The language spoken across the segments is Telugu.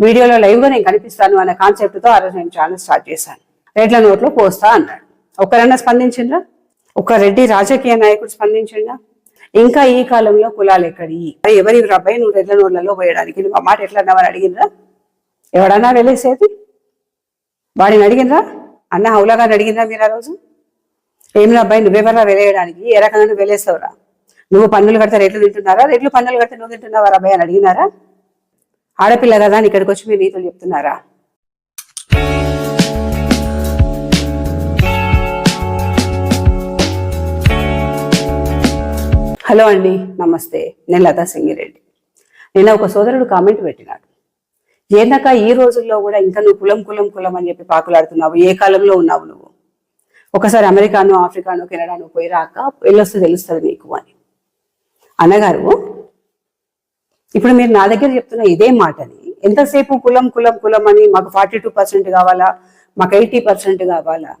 వీడియోలో లైవ్గా నేను కనిపిస్తాను అనే కాన్సెప్ట్తో ఆ రోజు నేను ఛానల్ స్టార్ట్ చేశాను. రెడ్ల నోట్లో పోస్తా అన్నాడు. ఒక్కరన్నా స్పందించిండ్రా? ఒక రెడ్డి రాజకీయ నాయకుడు స్పందించిండా? ఇంకా ఈ కాలంలో కులాలు ఎక్కడి? ఎవరి రబ్బాయి నువ్వు రెడ్ల నోట్లలో పోయడానికి నువ్వు మాట ఎట్లా అన్నావని అడిగినరా ఎవడన్నా వెళ్ళేసేది? వాడిని అడిగినరా అన్న హౌలా అడిగినరా మీరు ఆ రోజు? ఏమిరా అబ్బాయి నువ్వెవరా వెళ్ళేయడానికి? ఏ రకంగా నువ్వు వెళ్ళేస్తావురా? నువ్వు పన్నులు కడితే రేట్లు తింటున్నారా? రేట్లు పన్నులు కడితే నువ్వు తింటున్నావా అబ్బాయి అని అడిగినారా? ఆడపిల్ల కదా అని ఇక్కడికి వచ్చి మీరు నీతులు చెప్తున్నారా? హలో అండి నమస్తే. నేను లతా సింగిరెడ్డి. నిన్న ఒక సోదరుడు కామెంట్ పెట్టినాడు. ఏందక ఈ రోజుల్లో కూడా ఇంకా నువ్వు కులం కులం కులం అని చెప్పి పాకులాడుతున్నావు. ఏ కాలంలో ఉన్నావు నువ్వు? ఒకసారి అమెరికాను ఆఫ్రికాను కెనడాను పోయి రాక వెళ్ళొస్తే తెలుస్తుంది నీకు అని. అన్నగారు ఇప్పుడు మీరు నా దగ్గర చెప్తున్న ఇదే మాటని ఎంతసేపు కులం కులం కులం అని మాకు ఫార్టీ టూ పర్సెంట్ కావాలా? మాకు ఎయిటీ పర్సెంట్ కావాలా?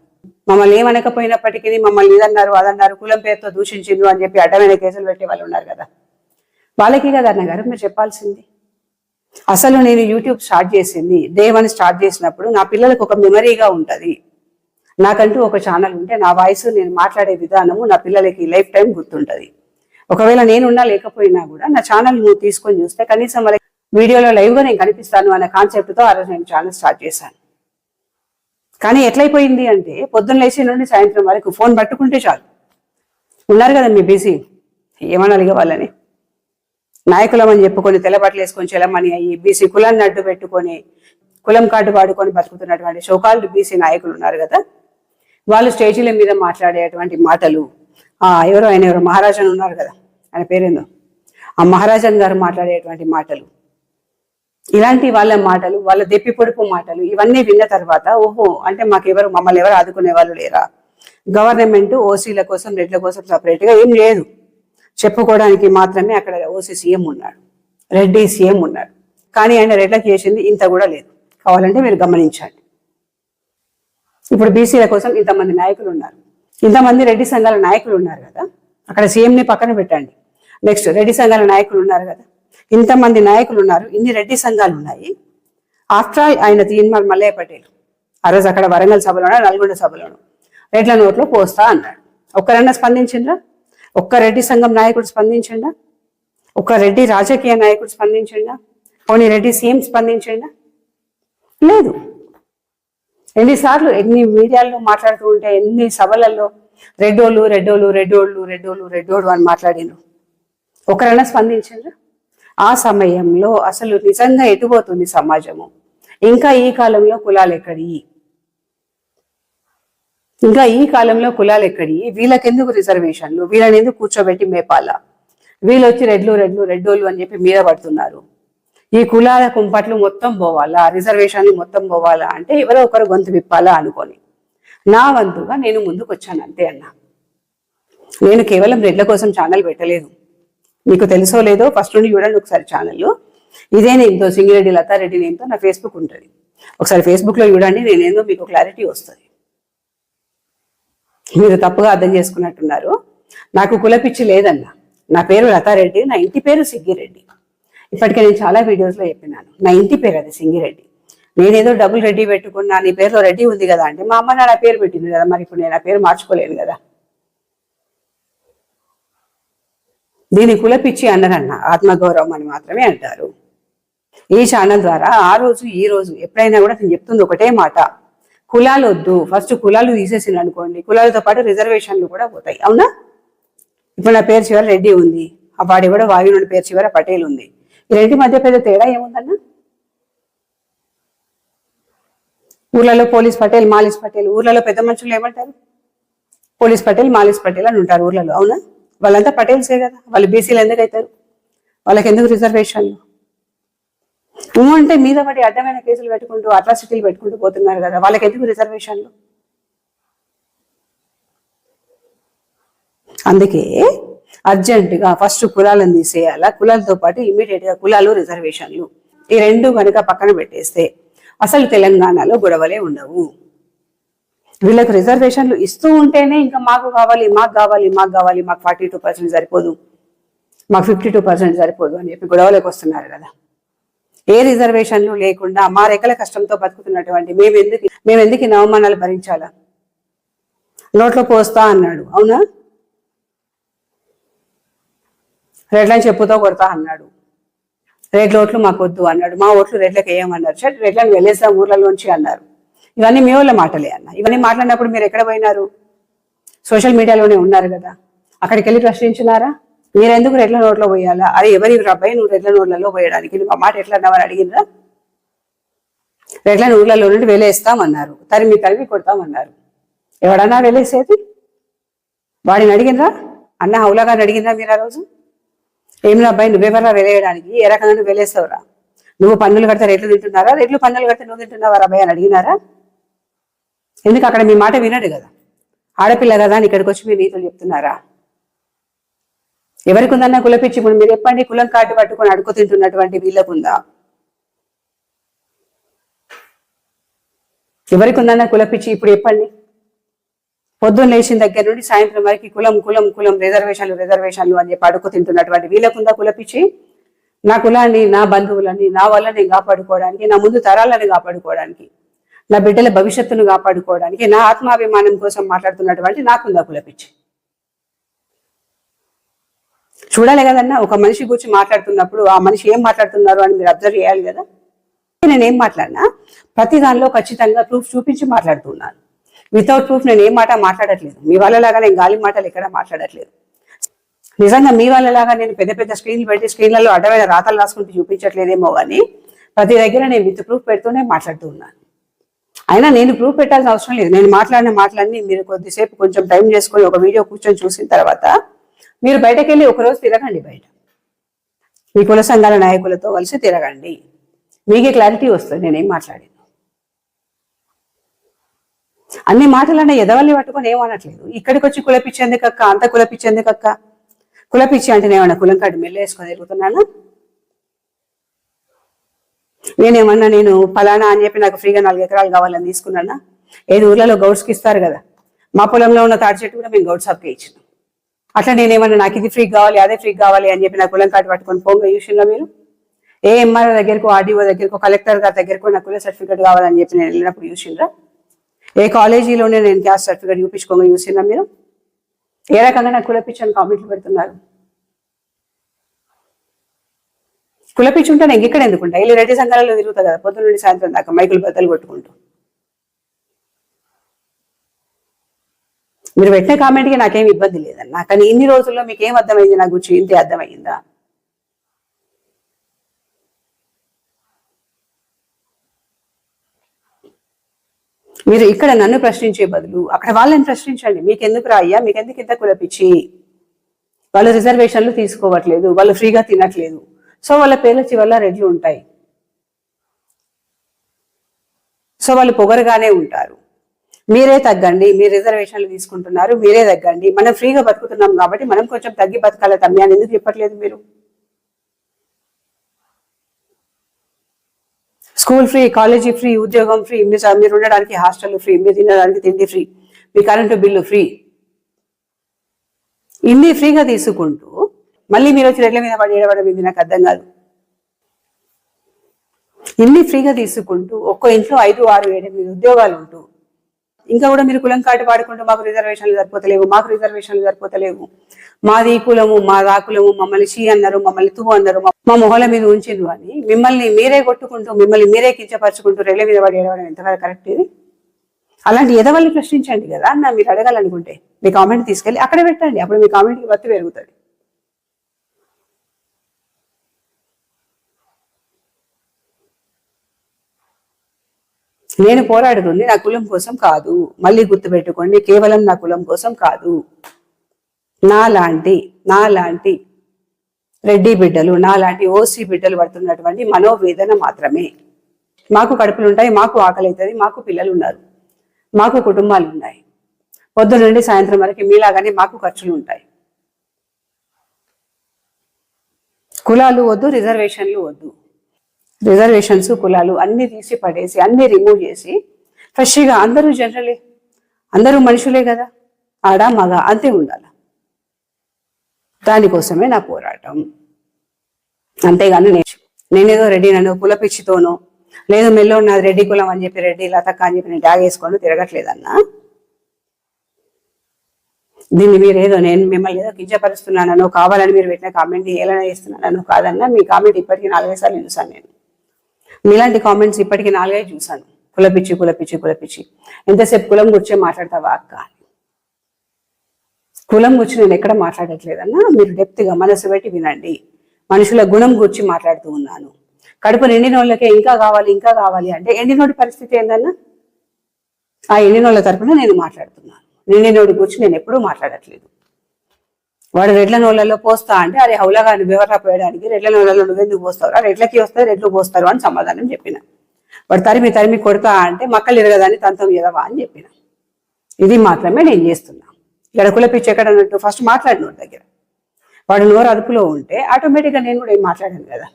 మమ్మల్ని ఏమనకపోయినప్పటికీ మమ్మల్ని ఇదన్నారు అదన్నారు కులం పేరుతో దూషించిండ్రు అని చెప్పి అడ్డమైన కేసులు పెట్టే వాళ్ళు ఉన్నారు కదా. వాళ్ళకి కదా అన్నగారు మీరు చెప్పాల్సింది. అసలు నేను యూట్యూబ్ స్టార్ట్ చేసింది డే వన్ స్టార్ట్ చేసినప్పుడు నా పిల్లలకు ఒక మెమరీగా ఉంటుంది. నాకంటూ ఒక ఛానల్ ఉంటే నా వాయిస్ నేను మాట్లాడే విధానము నా పిల్లలకి లైఫ్ టైం గుర్తుంటది. ఒకవేళ నేనున్నా లేకపోయినా కూడా నా ఛానల్ నువ్వు తీసుకొని చూస్తే కనీసం మరి వీడియోలో లైవ్గా నేను కనిపిస్తాను అనే కాన్సెప్ట్తో ఆ రోజు నేను ఛానల్ స్టార్ట్ చేశాను. కానీ ఎట్లయిపోయింది అంటే పొద్దున్న లేచి నుండి సాయంత్రం వరకు ఫోన్ పట్టుకుంటే చాలు. ఉన్నారు కదా మీ బిజీ ఏమని వాళ్ళని? నాయకులం అని చెప్పుకొని తెల్లబట్టలు వేసుకొని చెలమని అయ్యి బీసీ కులాన్ని అడ్డు పెట్టుకొని కులం కార్డు వాడుకొని బతుకుతున్నటువంటి షోకాల్డ్ బీసీ నాయకులు ఉన్నారు కదా. వాళ్ళు స్టేజీల మీద మాట్లాడేటువంటి మాటలు ఎవరో ఆయన ఎవరో మహారాజన్ ఉన్నారు కదా ఆయన పేరేందో? ఆ మహారాజన్ గారు మాట్లాడేటువంటి మాటలు ఇలాంటి వాళ్ళ మాటలు వాళ్ళ దెప్పి పొడుపు మాటలు ఇవన్నీ విన్న తర్వాత ఓహో అంటే మాకెవరు మమ్మల్ని ఎవరు ఆదుకునే వాళ్ళు లేరా? గవర్నమెంట్ ఓసీల కోసం రెడ్ల కోసం సపరేట్గా ఏం లేదు. చెప్పుకోవడానికి మాత్రమే అక్కడ ఓసీ సీఎం ఉన్నాడు రెడ్డి సీఎం ఉన్నాడు. కానీ ఆయన రెడ్లకి చేసింది ఇంత కూడా లేదు. కావాలంటే మీరు గమనించండి. ఇప్పుడు బీసీల కోసం ఇంతమంది నాయకులు ఉన్నారు. ఇంతమంది రెడ్డి సంఘాల నాయకులు ఉన్నారు కదా అక్కడ సీఎంని పక్కన పెట్టండి. నెక్స్ట్ రెడ్డి సంఘాల నాయకులు ఉన్నారు కదా ఇంతమంది నాయకులు ఉన్నారు ఇన్ని రెడ్డి సంఘాలు ఉన్నాయి. ఆఫ్టర్ ఆల్ ఆయన తీన్మార్ మల్లయ్య పటేల్ ఆ రోజు అక్కడ వరంగల్ సభలోనూ నల్గొండ సభలోనూ రెడ్ల నోట్లో పోస్తా అన్నాడు. ఒక్కరన్నా స్పందించిండ్రా? ఒక్క రెడ్డి సంఘం నాయకుడు స్పందించండా? ఒక్క రెడ్డి రాజకీయ నాయకుడు స్పందించిండా? పోనీ రెడ్డి సీఎం స్పందించిండా? లేదు. ఎన్నిసార్లు ఎన్ని మీడియాల్లో మాట్లాడుతూ ఉంటే ఎన్ని సభలలో రెడ్డోళ్ళు రెడ్డోళ్ళు రెడ్డోళ్ళు రెడ్డోళ్ళు రెడ్డోళ్ళు అని మాట్లాడిండ్రు ఒకరైనా స్పందించారు ఆ సమయంలో అసలు నిజంగా ఎటుపోతుంది సమాజము? ఇంకా ఈ కాలంలో కులాలు ఎక్కడి? ఇంకా ఈ కాలంలో కులాలు ఎక్కడి? వీళ్ళకెందుకు రిజర్వేషన్లు? వీళ్ళని ఎందుకు కూర్చోబెట్టి మేపాలా? వీళ్ళు వచ్చి రెడ్లు రెడ్లు రెడ్డోళ్ళు అని చెప్పి మీద పడుతున్నారు. ఈ కులాల కుంపట్లు మొత్తం పోవాలా? రిజర్వేషన్లు మొత్తం పోవాలా? అంటే ఎవరో ఒకరు గొంతు విప్పాలా అనుకొని. నా వంతుగా నేను ముందుకు వచ్చాను అంతే అన్నా. నేను కేవలం రెడ్ల కోసం ఛానల్ పెట్టలేదు. మీకు తెలుసో లేదో ఫస్ట్ నుండి చూడండి ఒకసారి ఛానల్లో ఇదే నేమ్తో సింగిరెడ్డి లతారెడ్డి నేమ్తో నా ఫేస్బుక్ ఉంటుంది. ఒకసారి ఫేస్బుక్లో చూడండి నేనేందో మీకు క్లారిటీ వస్తుంది. మీరు తప్పుగా అర్థం చేసుకున్నట్టున్నారు. నాకు కులపిచ్చి లేదన్నా. నా పేరు లతారెడ్డి నా ఇంటి పేరు సిగ్గిరెడ్డి ఇప్పటికే నేను చాలా వీడియోస్లో చెప్పినాను. నా ఇంటి పేరు అది సింగిరెడ్డి. నేనేదో డబుల్ రెడ్డి పెట్టుకున్నా నీ పేరులో రెడ్డి ఉంది కదా అంటే మా అమ్మ నా పేరు పెట్టింది కదా మరి ఇప్పుడు నేను ఆ పేరు మార్చుకోలేను కదా. దీని కులపిచ్చి అన్నరన్న ఆత్మగౌరవం అని మాత్రమే అంటారు. ఈ ఛానల్ ద్వారా ఆ రోజు ఈ రోజు ఎప్పుడైనా కూడా నేను చెప్తుంది ఒకటే మాట. కులాలు వద్దు ఫస్ట్ కులాలు తీసేసింది అనుకోండి. కులాలతో పాటు రిజర్వేషన్లు కూడా పోతాయి. అవునా? ఇప్పుడు నా పేరు చివర రెడ్డి ఉంది. ఆ వాడి కూడా వాయునుడి పేరు చివర పటేల్ ఉంది. ఈ రెంటి మధ్య పెద్ద తేడా ఏముందన్న? ఊర్లలో పోలీస్ పటేల్ మాలిస్ పటేల్ ఊర్లలో పెద్ద మనుషులు ఏమంటారు? పోలీస్ పటేల్ మాలిస్ పటేల్ అని ఉంటారు ఊర్లలో అవునా? వాళ్ళంతా పటేల్సే కదా వాళ్ళు బీసీలు ఎందుకు అవుతారు? వాళ్ళకి ఎందుకు రిజర్వేషన్లు? నువ్వు అంటే మీద పడి అడ్డమైన కేసులు పెట్టుకుంటూ అట్రాసిటీలు పెట్టుకుంటూ పోతున్నారు కదా వాళ్ళకి ఎందుకు రిజర్వేషన్లు? అందుకే అర్జెంటుగా ఫస్ట్ కులాలను తీసేయాలా? కులాలతో పాటు ఇమీడియట్గా కులాలు రిజర్వేషన్లు ఈ రెండు కనుక పక్కన పెట్టేస్తే అసలు తెలంగాణలో గొడవలే ఉండవు. వీళ్ళకు రిజర్వేషన్లు ఇస్తూ ఉంటేనే ఇంకా మాకు కావాలి మాకు కావాలి మాకు కావాలి మాకు ఫార్టీ టూ పర్సెంట్ సరిపోదు. మాకు ఫిఫ్టీ టూ పర్సెంట్ సరిపోదు అని చెప్పి గొడవలోకి వస్తున్నారు కదా. ఏ రిజర్వేషన్లు లేకుండా మా రెక్కల కష్టంతో బతుకుతున్నటువంటి మేము ఎందుకు మేము ఎందుకు ఈ భరించాలా? నోట్లో పోస్తా అన్నాడు. అవునా? రెడ్లని చెప్పుతో కొడతా అన్నాడు. రెడ్ల ఓట్లు మాకు వద్దు అన్నాడు. మా ఓట్లు రెడ్లకు వేయమన్నారు. సరే రెడ్లను వెళ్ళేసాం ఊర్లలోంచి అన్నారు. ఇవన్నీ మీ వాళ్ళ మాటలే అన్న. ఇవన్నీ మాట్లాడినప్పుడు మీరు ఎక్కడ పోయినారు? సోషల్ మీడియాలోనే ఉన్నారు కదా. అక్కడికి వెళ్ళి ప్రశ్నించినారా? మీరెందుకు రెడ్ల నోట్లో పోయాలా? అరే ఎవరి అబ్బాయి నువ్వు రెడ్ల నోట్లలో పోయడానికి? నువ్వు మాట ఎట్లా అన్నావని అడిగినరా రెడ్ల ఊర్లలో నుండి వెలేస్తామన్నారు. తరిమి తరిమి కొడతామన్నారు. ఎవడన్నా వెలేసేది? వాడిని అడిగినరా అన్న హౌలాగాని అడిగినరా మీరు ఆ రోజు? ఏమి అబ్బాయి? నువ్వెవరా వెలేయడానికి ఏ రకంగా నువ్వు వెలేస్తావురా నువ్వు పన్నులు కడితే రేట్లు తింటున్నారా? రేట్లు పన్నులు కడితే నువ్వు తింటున్నావా అబ్బాయి అని అడిగినారా? ఎందుకు అక్కడ మీ మాట వినడు కదా? ఆడపిల్ల కదా అని ఇక్కడికి వచ్చి మీరు నీతులు చెప్తున్నారా? ఎవరికి ఉందన్నా కులపిచ్చి ఇప్పుడు మీరు చెప్పండి. కులం కాటు పట్టుకొని అడుగు తింటున్నటువంటి వీళ్ళకుందా ఎవరికి ఉందన్నా కులపిచ్చి ఇప్పుడు చెప్పండి. పొద్దున్న లేచిన దగ్గర నుండి సాయంత్రం వరకు కులం కులం కులం రిజర్వేషన్లు రిజర్వేషన్లు అని చెప్పి అడుగు తింటున్నటువంటి వీళ్ళకుందా కులపిచ్చి నా కులాన్ని నా బంధువులని నా వల్ల నేను కాపాడుకోవడానికి నా ముందు తరాలను కాపాడుకోవడానికి నా బిడ్డల భవిష్యత్తును కాపాడుకోవడానికి నా ఆత్మాభిమానం కోసం మాట్లాడుతున్నటువంటి నాకుందా కులపిచ్చి చూడాలి కదన్నా ఒక మనిషి గురించి మాట్లాడుతున్నప్పుడు ఆ మనిషి ఏం మాట్లాడుతున్నారు అని మీరు అబ్జర్వ్ చేయాలి కదా? నేను ఏం మాట్లాడినా ప్రతి దానిలో ఖచ్చితంగా ప్రూఫ్ చూపించి మాట్లాడుతున్నాను. వితౌట్ ప్రూఫ్ నేను ఏ మాట మాట్లాడట్లేదు. మీ వాళ్ళలాగా నేను గాలి మాటలు ఎక్కడ మాట్లాడట్లేదు. నిజంగా మీ వాళ్ళలాగా నేను పెద్ద పెద్ద స్క్రీన్లు పెట్టి స్క్రీన్లలో అడ్డమైన రాతలు రాసుకుంటూ చూపించట్లేదేమో కానీ ప్రతి దగ్గర నేను విత్ ప్రూఫ్ పెడుతూనే మాట్లాడుతూ ఉన్నాను. అయినా నేను ప్రూఫ్ పెట్టాల్సిన అవసరం లేదు. నేను మాట్లాడిన మాటలన్నీ మీరు కొద్దిసేపు కొంచెం టైం చేసుకొని ఒక వీడియో కూర్చొని చూసిన తర్వాత మీరు బయటకు వెళ్ళి ఒకరోజు తిరగండి బయట. మీ కుల సంఘాల నాయకులతో కలిసి తిరగండి. మీకే క్లారిటీ వస్తుంది. నేనేం మాట్లాడింది అన్ని మాటలన్నా ఎదవల్ని పట్టుకొని ఏమనట్లేదు. ఇక్కడికి వచ్చి కులపిచ్చేందుకక్క అంత కులపిచ్చేందుకక్క కులపిచ్చి అంటే ఏమన్నా కులం కాడి మెల్ల వేసుకొని తిరుగుతున్నాను? నేనేమన్నా నేను ఫలానా అని చెప్పి నాకు ఫ్రీగా నాలుగు ఎకరాలు కావాలని తీసుకున్నానా? ఏది ఊర్లలో గౌడ్స్కి ఇస్తారు కదా. మా పొలంలో ఉన్న తాడి చెట్టు కూడా మేము గౌడ్ సాబ్కే ఇచ్చినాం. అట్లా నేనేమన్నా నాకు ఇది ఫ్రీ కావాలి అదే ఫ్రీ కావాలి అని చెప్పి నా కులం కార్డు పట్టుకొని పోంగ చూసిందా మీరు? ఏ ఎంఆర్ఓ దగ్గరకు ఆర్డీఓ దగ్గరకు కలెక్టర్ గారి దగ్గరకు నా కుల సర్టిఫికేట్ కావాలని చెప్పి నేను వెళ్ళినప్పుడు చూసిండ్రా? ఏ కాలేజీలోనే నేను క్యాస్ట్ సర్టిఫికేట్ చూపించుకోగా చూసిందా మీరు? ఏ రకంగా నాకు కులపించని కామెంట్లు పెడుతున్నారు? కులపించుంటే నేను ఇక్కడ ఎందుకుంటా వెళ్ళి రెడ్డి సంఘాలలో తిరుగుతా కదా పొద్దున్న నుండి సాయంత్రం దాకా మైకులు బద్దలు కొట్టుకుంటూ. మీరు పెట్టిన కామెంట్కి నాకేం ఇబ్బంది లేదన్నా. కానీ ఇన్ని రోజుల్లో మీకు ఏం అర్థమైంది? నా గురించి ఇంతే అర్థమైందా? మీరు ఇక్కడ నన్ను ప్రశ్నించే బదులు అక్కడ వాళ్ళని ప్రశ్నించండి. మీకెందుకు రా అయ్యా? మీకెందుకు ఇంత కులపిచ్చి? వాళ్ళు రిజర్వేషన్లు తీసుకోవట్లేదు. వాళ్ళు ఫ్రీగా తినట్లేదు. సో వాళ్ళ పేర్ల చివల్ల రెడ్లు ఉంటాయి. సో వాళ్ళు పొగరుగానే ఉంటారు. మీరే తగ్గండి. మీరు రిజర్వేషన్లు తీసుకుంటున్నారు. మీరే తగ్గండి. మనం ఫ్రీగా బతుకుతున్నాం కాబట్టి మనం కొంచెం తగ్గి బతకాలి తమ్మి అని ఎందుకు చెప్పట్లేదు మీరు? స్కూల్ ఫ్రీ కాలేజీ ఫ్రీ ఉద్యోగం ఫ్రీ మీరు మీరు ఉండడానికి హాస్టల్ ఫ్రీ మీరు తినడానికి తిండి ఫ్రీ మీ కరెంటు బిల్లు ఫ్రీ. ఇన్ని ఫ్రీగా తీసుకుంటూ మళ్ళీ మీరు వచ్చి రెడ్ల మీద పడి ఏడవడం ఇది నాకు అర్థం కాదు. ఇన్ని ఫ్రీగా తీసుకుంటూ ఒక్కో ఇంట్లో ఐదు ఆరు ఏడు ఎనిమిది ఉద్యోగాలు ఉంటూ ఇంకా కూడా మీరు కులం కాటి పాడుకుంటూ మాకు రిజర్వేషన్లు సరిపోతలేవు మాకు రిజర్వేషన్లు సరిపోతలేవు. మాది ఈ కులము మా రాకులము మమ్మల్ని షీ అన్నారు మమ్మల్ని తూ అన్నారు మా- మొహల మీద ఉంచిండ్రు అని మిమ్మల్ని మీరే కొట్టుకుంటూ మిమ్మల్ని మీరే కించపరచుకుంటూ రెళ్ళ మీద పడి ఏడవడం ఎంతవరకు కరెక్ట్ ఇది? అలాంటి ఎదవల్ని ప్రశ్నించండి కదా అన్న మీరు అడగాలనుకుంటే మీ కామెంట్ తీసుకెళ్ళి అక్కడ పెట్టండి అప్పుడు మీ కామెంట్కి బతి పెరుగుతుంది. నేను పోరాడుతుంది నా కులం కోసం కాదు. మళ్ళీ గుర్తుపెట్టుకోండి కేవలం నా కులం కోసం కాదు. నాలాంటి నాలాంటి రెడ్డి బిడ్డలు నాలాంటి ఓసీ బిడ్డలు పడుతున్నటువంటి మనోవేదన మాత్రమే. మాకు కడుపులు ఉంటాయి మాకు ఆకలి అవుతుంది మాకు పిల్లలు ఉన్నారు మాకు కుటుంబాలు ఉన్నాయి పొద్దున నుండి సాయంత్రం వరకు మీలాగానే మాకు ఖర్చులు ఉంటాయి కులాలు వద్దు రిజర్వేషన్లు వద్దు. రిజర్వేషన్స్ కులాలు అన్ని తీసి పడేసి అన్ని రిమూవ్ చేసి ఫ్రెష్గా అందరూ జనరలే అందరూ మనుషులే కదా ఆడ మగ అంతే ఉండాలి. దానికోసమే నా పోరాటం. అంతేగాని నేను నేనేదో రెడ్డి నన్ను లేదు మెల్లో ఉన్నది రెడ్డి కులం అని చెప్పి రెడ్డి లతక్క అని చెప్పి నేను ట్యాగ్ వేసుకొని తిరగట్లేదన్నా. దీన్ని మీరు ఏదో నేను మిమ్మల్ని ఏదో కించపరుస్తున్నానో కావాలని మీరు పెట్టిన కామెంట్ ఎలా చేస్తున్నానో కాదన్నా మీ కామెంట్ ఇప్పటికీ నాలుగైదు సార్లు చూసాను నేను. మీలాంటి కామెంట్స్ ఇప్పటికీ నాలుగై చూశాను. కులపిచ్చి కులపిచ్చి కులపిచ్చి. ఎంతసేపు కులం గురించే మాట్లాడతావా అక్క? కులం గురించి నేను ఎక్కడ మాట్లాడట్లేదన్నా? మీరు డెప్త్గా మనసు పెట్టి వినండి. మనుషుల గుణం గురించి మాట్లాడుతూ ఉన్నాను. కడుపు నిండిన వాళ్ళకే ఇంకా కావాలి ఇంకా కావాలి అంటే ఎండినోడి పరిస్థితి ఏందన్నా? ఆ ఎండినోళ్ళ తరపున నేను మాట్లాడుతున్నాను. నిండినోడి గురించి నేను ఎప్పుడూ మాట్లాడట్లేదు. వాడు రెడ్ల నోళ్ళలో పోస్తా అంటే అరే హౌలగా వివరా పోయడానికి రెడ్ల నోళ్ళలో నువ్వెందుకు పోస్తావు? రెడ్లకి వస్తే రెడ్లు పోస్తారు అని సమాధానం చెప్పిన. వాడు తరిమి తరిమి కొడతా అంటే మక్కలు ఎరగదని తంతం ఎదవా అని చెప్పిన. ఇది మాత్రమే నేను చేస్తున్నా. ఇక్కడ కులపిచ్చి ఎక్కడ అన్నట్టు ఫస్ట్ మాట్లాడిన దగ్గర. వాడు నోరు అదుపులో ఉంటే ఆటోమేటిక్గా నేను కూడా ఏం మాట్లాడాను కదా.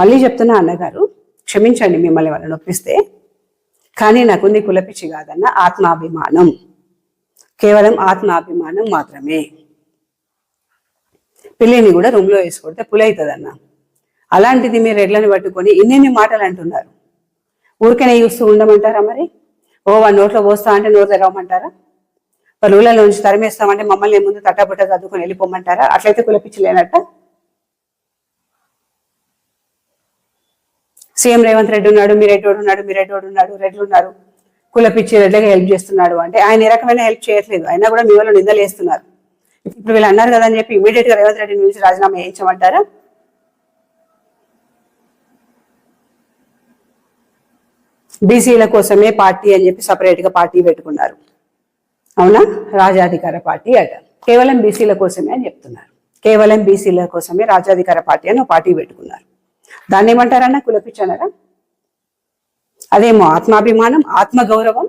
మళ్ళీ చెప్తున్నా అన్నగారు క్షమించండి మిమ్మల్ని వాళ్ళని నొప్పిస్తే కానీ నాకుంది కులపిచ్చి కాదన్న ఆత్మాభిమానం. కేవలం ఆత్మాభిమానం మాత్రమే. పిల్లిని కూడా రూమ్లో వేసుకుంటే పులవుతుందన్న అలాంటిది మీరు ఎడ్లని పట్టుకొని ఇన్నిన్ని మాటలు అంటున్నారు. ఊరికనే చూస్తూ ఉండమంటారా మరి? ఓ వన్ నోట్లో పోస్తా అంటే నోరు తెరవమంటారా వాళ్ళు ఊళ్ళలో నుంచి తరిమేస్తామంటే మమ్మల్ని ముందు తట్టబుట్ట చదువుకొని వెళ్ళిపోమంటారా? అట్లయితే కులపించలేనట్ట సీఎం రేవంత్ రెడ్డి ఉన్నాడు మీరెడ్డోడు ఉన్నాడు మీరెడ్డోడు ఉన్నాడు రెడ్లు ఉన్నారు కులపిచ్చేటట్లుగా హెల్ప్ చేస్తున్నాడు అంటే ఆయన ఏ రకమైన హెల్ప్ చేయట్లేదు. అయినా కూడా మీ వాళ్ళు నిందలేస్తున్నారు. ఇప్పుడు వీళ్ళు అన్నారు కదా అని చెప్పి ఇమీడియట్గా రేవంత్ రెడ్డి నుంచి రాజీనామా చేయించమంటారా? బీసీల కోసమే పార్టీ అని చెప్పి సపరేట్గా పార్టీ పెట్టుకున్నారు. అవునా? రాజాధికార పార్టీ అట. కేవలం బీసీల కోసమే అని చెప్తున్నారు. కేవలం బీసీల కోసమే రాజాధికార పార్టీ అని పార్టీ పెట్టుకున్నారు. దాన్ని ఏమంటారన్నా? కులపించనరా అదేమో ఆత్మాభిమానం ఆత్మగౌరవం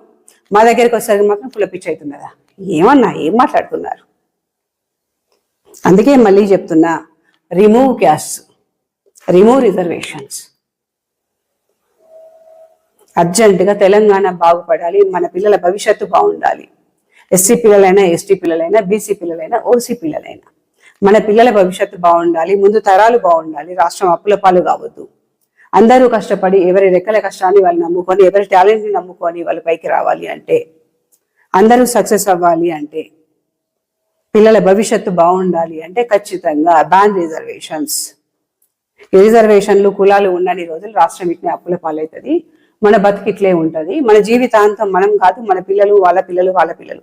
మా దగ్గరికి వచ్చేసరికి మాత్రం కులపిచ్చి అవుతున్నదా ఏమన్నా ఏం మాట్లాడుతున్నారు? అందుకే మళ్ళీ చెప్తున్నా రిమూవ్ క్యాస్ట్ రిమూవ్ రిజర్వేషన్స్ అర్జెంటుగా తెలంగాణ బాగుపడాలి మన పిల్లల భవిష్యత్తు బాగుండాలి. ఎస్సీ పిల్లలైనా ఎస్టీ పిల్లలైనా బీసీ పిల్లలైనా ఓసీ పిల్లలైనా. మన పిల్లల భవిష్యత్తు బాగుండాలి ముందు తరాలు బాగుండాలి రాష్ట్రం అప్పుల పాలు కావద్దు. అందరూ కష్టపడి ఎవరి రెక్కల కష్టాన్ని వాళ్ళు నమ్ముకొని ఎవరి టాలెంట్ని నమ్ముకొని వాళ్ళ పైకి రావాలి అంటే అందరూ సక్సెస్ అవ్వాలి అంటే పిల్లల భవిష్యత్తు బాగుండాలి అంటే ఖచ్చితంగా బ్యాన్ రిజర్వేషన్స్ రిజర్వేషన్లు కులాలు ఉన్నన్ని రోజులు రాష్ట్రం ఇట్నే అప్పుల పాలవుతుంది మన బతికిట్లే ఉంటుంది. మన జీవితాంతం మనం కాదు మన పిల్లలు వాళ్ళ పిల్లలు వాళ్ళ పిల్లలు.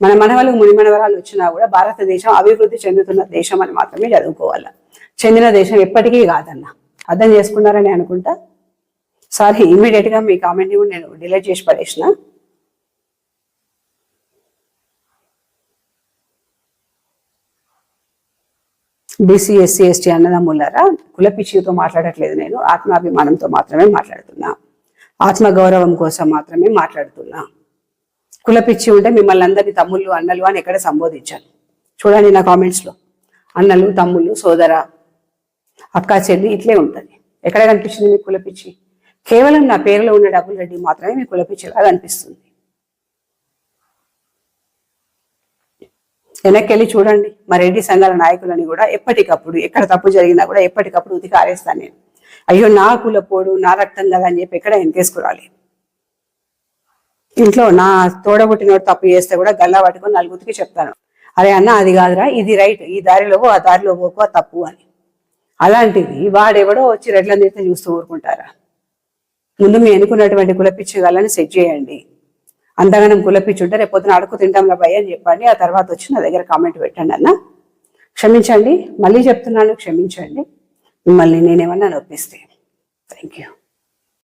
మన మనవలు మునిమనవరాలు వచ్చినా కూడా భారతదేశం అభివృద్ధి చెందుతున్న దేశం అని మాత్రమే చదువుకోవాలి. చెందిన దేశం ఎప్పటికీ కాదన్న. అర్థం చేసుకున్నారని అనుకుంటా. సారీ ఇమీడియట్గా మీ కామెంట్ కూడా నేను డిలీట్ చేసి పడేసిన. బీసీ ఎస్సీ ఎస్టీ అన్నదమ్ములారా కులపిచ్చితో మాట్లాడట్లేదు నేను ఆత్మాభిమానంతో మాత్రమే మాట్లాడుతున్నా. ఆత్మగౌరవం కోసం మాత్రమే మాట్లాడుతున్నా. కులపిచ్చి ఉంటే మిమ్మల్ని అందరినీ తమ్ముళ్ళు అన్నలు అని ఎక్కడ సంబోధించాను చూడండి నా కామెంట్స్లో అన్నలు తమ్ముళ్ళు సోదర అక్క చెల్లి ఇట్లే ఉంటుంది. ఎక్కడ కనిపించింది మీకు కులపిచ్చి? కేవలం నా పేరులో ఉన్న డబ్బులు రెడ్డి మాత్రమే మీకు కులపిచ్చేలా కనిపిస్తుంది వెనక్కి వెళ్ళి చూడండి. మా రెడ్డి సంఘాల నాయకులని కూడా ఎప్పటికప్పుడు ఎక్కడ తప్పు జరిగినా కూడా ఎప్పటికప్పుడు ఉతికి ఆరేస్తాను నేను. అయ్యో నా కులపోడు నా రక్తం కదా అని చెప్పి ఎక్కడ వెనకేసుకురాలి ఇంట్లో నా తోడబుట్టినోడు తప్పు చేస్తే కూడా గల్లా పట్టుకొని నలుగురికి చెప్తాను. అరే అన్న అది కాదురా ఇది రైట్ ఈ దారిలో ఆ దారిలో పోకు తప్పు అని. అలాంటిది వాడెవడో వచ్చి రెడ్ల తీస్తే చూస్తూ ఊరుకుంటారా? ముందు మీ అనుకున్నటువంటి కులపిచ్చి గలని సెట్ చేయండి. అంతగానం కులపిచ్చుంటే రేపు పొద్దున అడుగు తింటాంలా భయ అని చెప్పండి. ఆ తర్వాత వచ్చి నా దగ్గర కామెంట్ పెట్టండి అన్న. క్షమించండి. మళ్ళీ చెప్తున్నాను క్షమించండి. మిమ్మల్ని నేనేమన్నా నొప్పిస్తే. Thank you